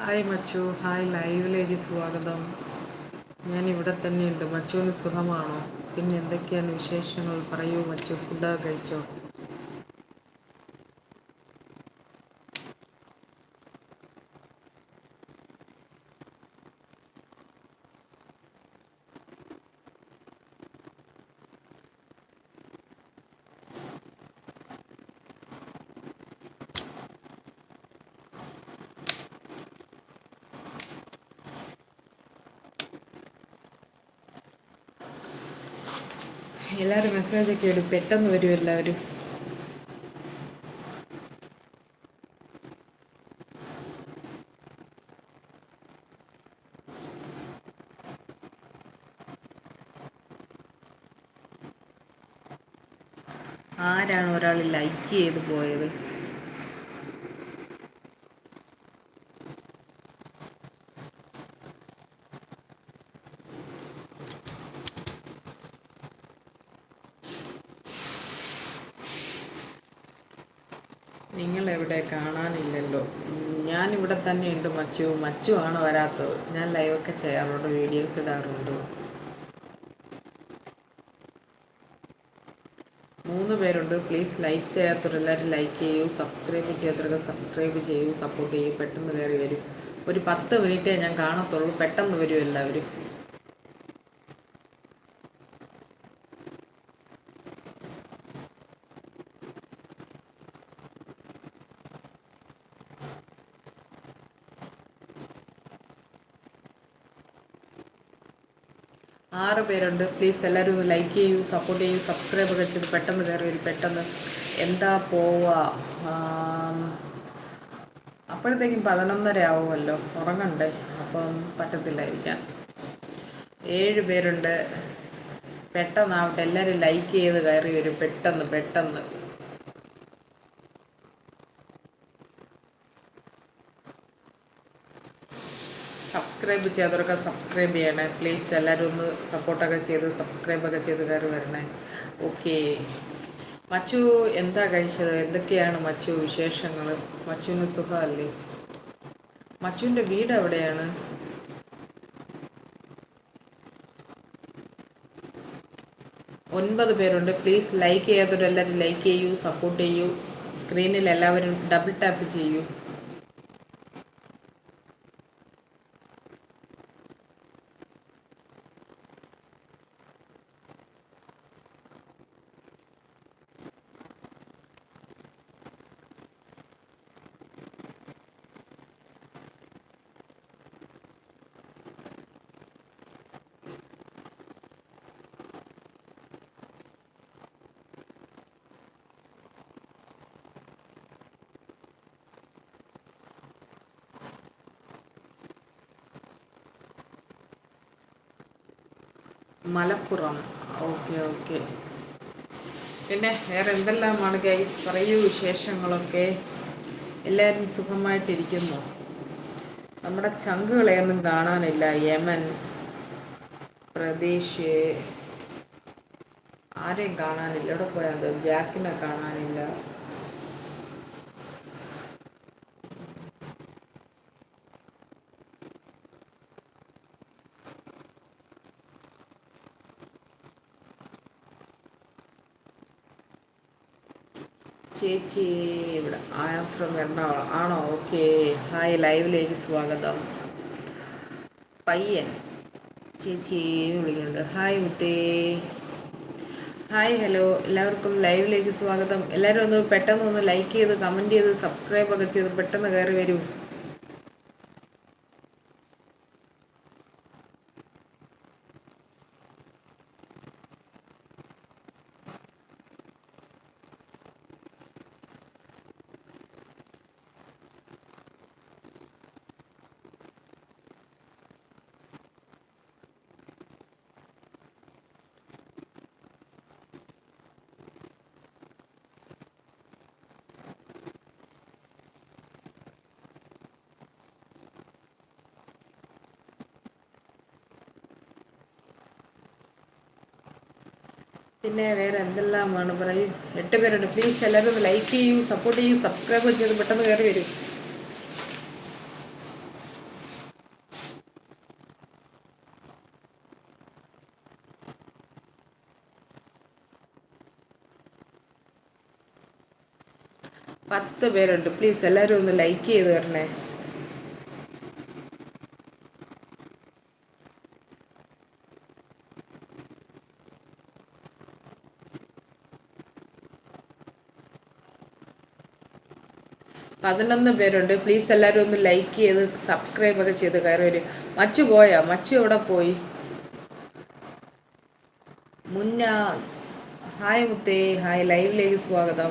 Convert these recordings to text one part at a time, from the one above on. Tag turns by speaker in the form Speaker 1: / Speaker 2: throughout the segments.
Speaker 1: Hi മച്ചു. Hi ലൈവിലേക്ക് സ്വാഗതം. ഞാൻ ഇവിടെ തന്നെയുണ്ട്. മച്ചുവിന് സുഖമാണോ? പിന്നെ എന്തൊക്കെയാണ് വിശേഷങ്ങൾ? പറയൂ മച്ചു. ഫുഡൊക്കെ കഴിച്ചോ? എല്ലാവരും മെസ്സേജൊക്കെ ഇടും. പെട്ടെന്ന് വരും എല്ലാവരും. ആരാണ് ഒരാൾ ലൈക്ക് ചെയ്ത് പോയത്? നിങ്ങൾ എവിടെ കാണാനില്ലല്ലോ. ഞാൻ ഇവിടെ തന്നെ ഉണ്ട് മച്ചു. മച്ചു ആണ് വരാത്തത്. ഞാൻ ലൈവൊക്കെ ചെയ്യാറുണ്ട് വീഡിയോസ് ഇടാറുണ്ട്. മൂന്ന് പേരുണ്ട്. പ്ലീസ് ലൈക്ക് ചെയ്യാത്തവരെല്ലാവരും ലൈക്ക് ചെയ്യൂ സബ്സ്ക്രൈബ് ചെയ്യാത്തവരൊക്കെ സബ്സ്ക്രൈബ് ചെയ്യൂ സപ്പോർട്ട് ചെയ്യൂ. പെട്ടെന്ന് കയറി വരും. ഒരു പത്ത് മിനിറ്റേ ഞാൻ കാണത്തുള്ളൂ. പെട്ടെന്ന് വരും എല്ലാവരും. ആറ് പേരുണ്ട്. പ്ലീസ് എല്ലാവരും ഒന്ന് ലൈക്ക് ചെയ്യൂ സപ്പോർട്ട് ചെയ്യൂ സബ്സ്ക്രൈബ് ഒക്കെ ചെയ്ത് പെട്ടെന്ന് കയറി വരും പെട്ടെന്ന്. എന്താ പോവാ? അപ്പോഴത്തേക്കും പതിനൊന്നര ആവുമല്ലോ. ഉറങ്ങണ്ടേ? അപ്പം പറ്റത്തില്ലായിരിക്കാം. ഏഴ് പേരുണ്ട്. പെട്ടെന്നാവട്ടെ. എല്ലാവരും ലൈക്ക് ചെയ്ത് കയറി വരും. പെട്ടെന്ന് പെട്ടെന്ന്. സബ്സ്ക്രൈബ് ചെയ്യാത്തവരൊക്കെ സബ്സ്ക്രൈബ് ചെയ്യണേ. പ്ലീസ് എല്ലാവരും ഒന്ന് സപ്പോർട്ടൊക്കെ ചെയ്ത് സബ്സ്ക്രൈബൊക്കെ ചെയ്ത് കയറി വരണേ. ഓക്കെ മച്ചു എന്താ കഴിച്ചത്? എന്തൊക്കെയാണ് മച്ചു വിശേഷങ്ങൾ മച്ചുവിന് സുഖമല്ലേ? മച്ചുവിന്റെ വീട് എവിടെയാണ്? ഒൻപത് പേരുണ്ട്. പ്ലീസ് ലൈക്ക് ചെയ്യാത്തവരെല്ലാവരും ലൈക്ക് ചെയ്യൂ സപ്പോർട്ട് ചെയ്യൂ. സ്ക്രീനിൽ എല്ലാവരും ഡബിൾ ടാപ്പ് ചെയ്യൂ. മലപ്പുറം. Okay okay. പിന്നെ വേറെ എന്തെല്ലാമാണ് ഗൈസ് പറയൂ വിശേഷങ്ങളൊക്കെ. എല്ലാവരും സുഖമായിട്ടിരിക്കുന്നു. നമ്മുടെ ചങ്കുകളെയൊന്നും കാണാനില്ല. യമൻ പ്രദേശ് ആരെയും കാണാനില്ല. എവിടെ പോയാൽ ജാക്കിനെ കാണാനില്ല. ചേച്ചി ഇവിടെ. I am from Ernakulam. ആണോ? ഓക്കെ ഹായ് ലൈവിലേക്ക് സ്വാഗതം. പയ്യൻ. ചേച്ചി വിളിക്കുന്നുണ്ട്. ഹായ് മുത്തേ. ഹായ് ഹലോ എല്ലാവർക്കും ലൈവിലേക്ക് സ്വാഗതം. എല്ലാവരും ഒന്ന് പെട്ടെന്ന് ഒന്ന് ലൈക്ക് ചെയ്ത് കമന്റ് ചെയ്ത് സബ്സ്ക്രൈബ് ഒക്കെ ചെയ്ത് പെട്ടെന്ന് കയറി വരൂ. പിന്നെ വേറെ എന്തെല്ലാമാണ് പറയും? എട്ട് പേരുണ്ട്. പ്ലീസ് എല്ലാവരും ലൈക്ക് ചെയ്യും സപ്പോർട്ട് ചെയ്യും സബ്സ്ക്രൈബ് ചെയ്ത് പെട്ടെന്ന് കയറി വരും. പത്ത് പേരുണ്ട്. പ്ലീസ് എല്ലാവരും ഒന്ന് ലൈക്ക് ചെയ്ത് തരണേ പതിനൊന്ന് പേരുണ്ട്. പ്ലീസ് എല്ലാവരും ഒന്ന് ലൈക്ക് ചെയ്ത് സബ്സ്ക്രൈബ് ഒക്കെ ചെയ്ത് കയറി വരും. മച്ചു പോയാ? മച്ചു എവിടെ പോയി? മുന്നാസ് ഹായ് മുത്തേ. ഹായ് ലൈവിലേക്ക് സ്വാഗതം.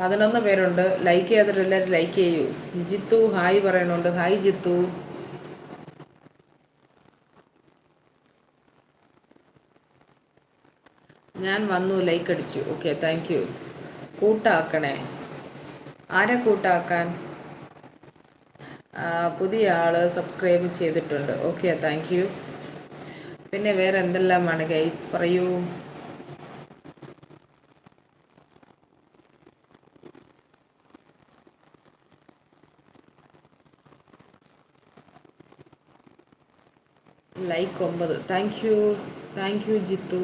Speaker 1: പതിനൊന്ന് പേരുണ്ട്. ലൈക്ക് ചെയ്തിട്ട് എല്ലാവരും ലൈക്ക് ചെയ്യൂ. ജിത്തു ഹായ് പറയണുണ്ട്. ഹായ് ജിത്തു. ഞാൻ വന്നു ലൈക്ക് അടിച്ചു. ഓക്കെ താങ്ക് യു കൂട്ടാക്കണേ. ആരെ കൂട്ടാക്കാൻ? പുതിയ ആൾ സബ്സ്ക്രൈബ് ചെയ്തിട്ടുണ്ട്. ഓക്കെ താങ്ക് യു പിന്നെ വേറെ എന്തെല്ലാമാണ് ഗൈസ് പറയൂ. ലൈക്ക് ഒമ്പത്. Thank you thank you Jithu.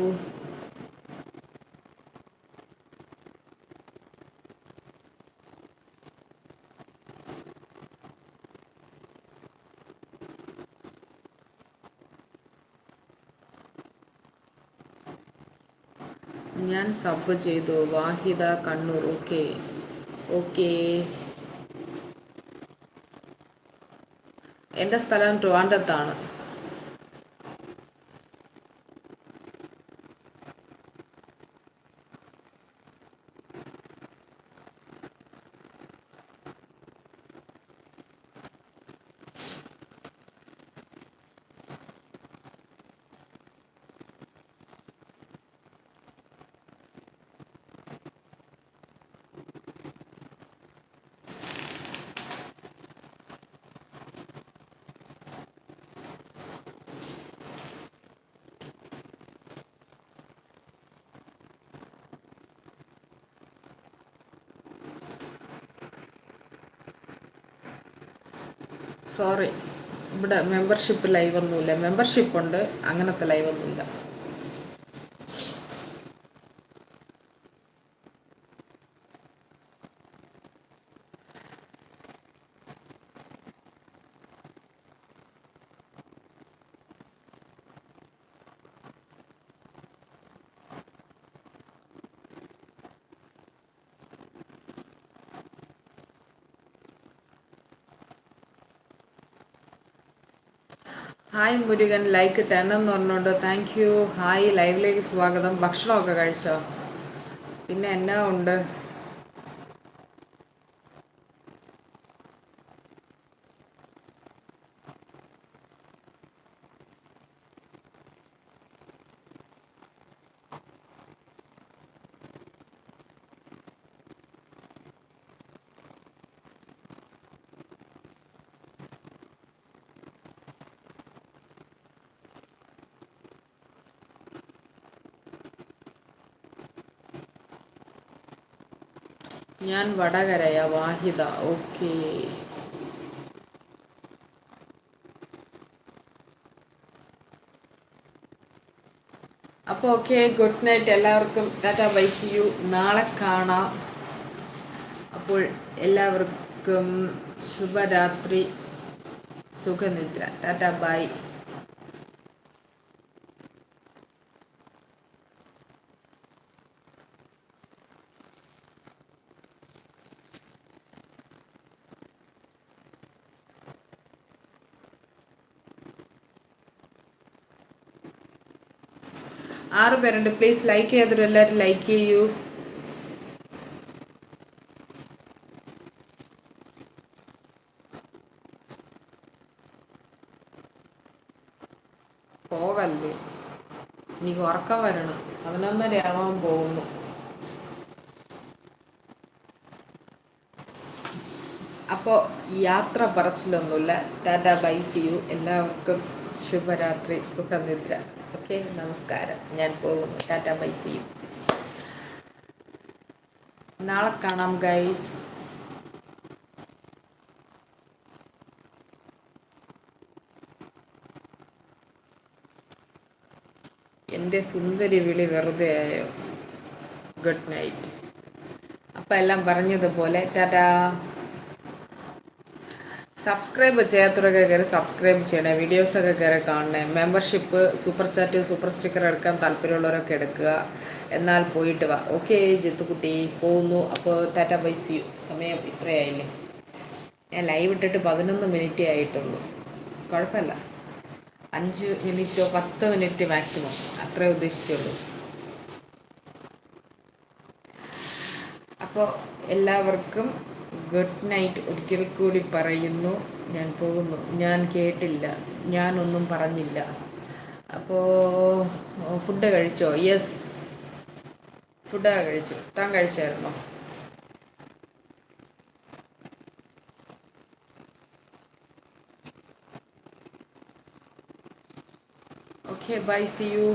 Speaker 1: ഞാൻ സബ് ചെയ്തു. വാഹിദ കണ്ണൂർ. ഓക്കെ. ഓക്കെ. എന്റെ സ്ഥലം ട്രിവാൻഡത്താണ്. സോറി ഇവിടെ മെമ്പർഷിപ്പ് ലൈവ് ഒന്നുമില്ല. മെമ്പർഷിപ്പ് ഉണ്ട്. അങ്ങനത്തെ live hi Murugan like ten എന്ന് പറഞ്ഞുകൊണ്ട് താങ്ക് യു ഹായ് ലൈവിലേക്ക് സ്വാഗതം. ഭക്ഷണമൊക്കെ കഴിച്ചോ? പിന്നെ എന്നാ ഉണ്ട്? ഞാൻ വടകരയ വാഹിദ. ഓക്കേ. അപ്പോൾ ഓക്കെ ഗുഡ് നൈറ്റ് എല്ലാവർക്കും. Tata bye see you. നാളെ കാണാം. അപ്പോൾ എല്ലാവർക്കും ശുഭരാത്രി സുഖനിദ്ര. Tata bye. ആറ് പേരുണ്ട്. പ്ലീസ് ലൈക്ക് ചെയ്തിട്ട് എല്ലാവരും ലൈക്ക് ചെയ്യൂ. പോവല്ലേ? ഇനി ഉറക്കം വരണം. പതിനൊന്നര ആവാൻ പോകുന്നു. അപ്പോൾ യാത്ര പറച്ചിലൊന്നുമില്ല. ടാറ്റ ബൈ സി യു എല്ലാവർക്കും ശുഭരാത്രി സുഖനിദ്ര. ഓക്കെ നമസ്കാരം. ഞാൻ പോകുന്നു ടാറ്റ പൈസയും. നാളെ കാണാം ഗൈസ്. എന്റെ സുന്ദരി വിളി വെറുതെ ആയോ? Good night. അപ്പം എല്ലാം പറഞ്ഞതുപോലെ ടാറ്റാ. സബ്സ്ക്രൈബ് ചെയ്യാത്തവരൊക്കെ കയറി സബ്സ്ക്രൈബ് ചെയ്യണേ. വീഡിയോസൊക്കെ കയറി കാണണേ. Membership super chat super sticker എടുക്കാൻ താല്പര്യമുള്ളവരൊക്കെ എടുക്കുക. എന്നാൽ പോയിട്ട് വാ. ഓക്കെ ജിത്തുക്കുട്ടി പോകുന്നു. അപ്പോൾ ടാറ്റ ബൈ സി സമയം ഇത്രയായില്ലേ? ഞാൻ ലൈവ് ഇട്ടിട്ട് പതിനൊന്ന് മിനിറ്റേ ആയിട്ടുള്ളൂ. കുഴപ്പമില്ല. അഞ്ച് മിനിറ്റോ പത്ത് മിനിറ്റ് മാക്സിമം അത്രേ ഉദ്ദേശിച്ചുള്ളൂ. അപ്പോൾ എല്ലാവർക്കും ഗുഡ് നൈറ്റ് ഒരിക്കൽ കൂടി പറയുന്നു. ഞാൻ പോകുന്നു. ഞാൻ കേട്ടില്ല. ഞാനൊന്നും പറഞ്ഞില്ല. അപ്പോൾ ഫുഡ് കഴിച്ചോ? യെസ് ഫുഡ് കഴിച്ചു. താൻ കഴിച്ചായിരുന്നു? Okay bye see U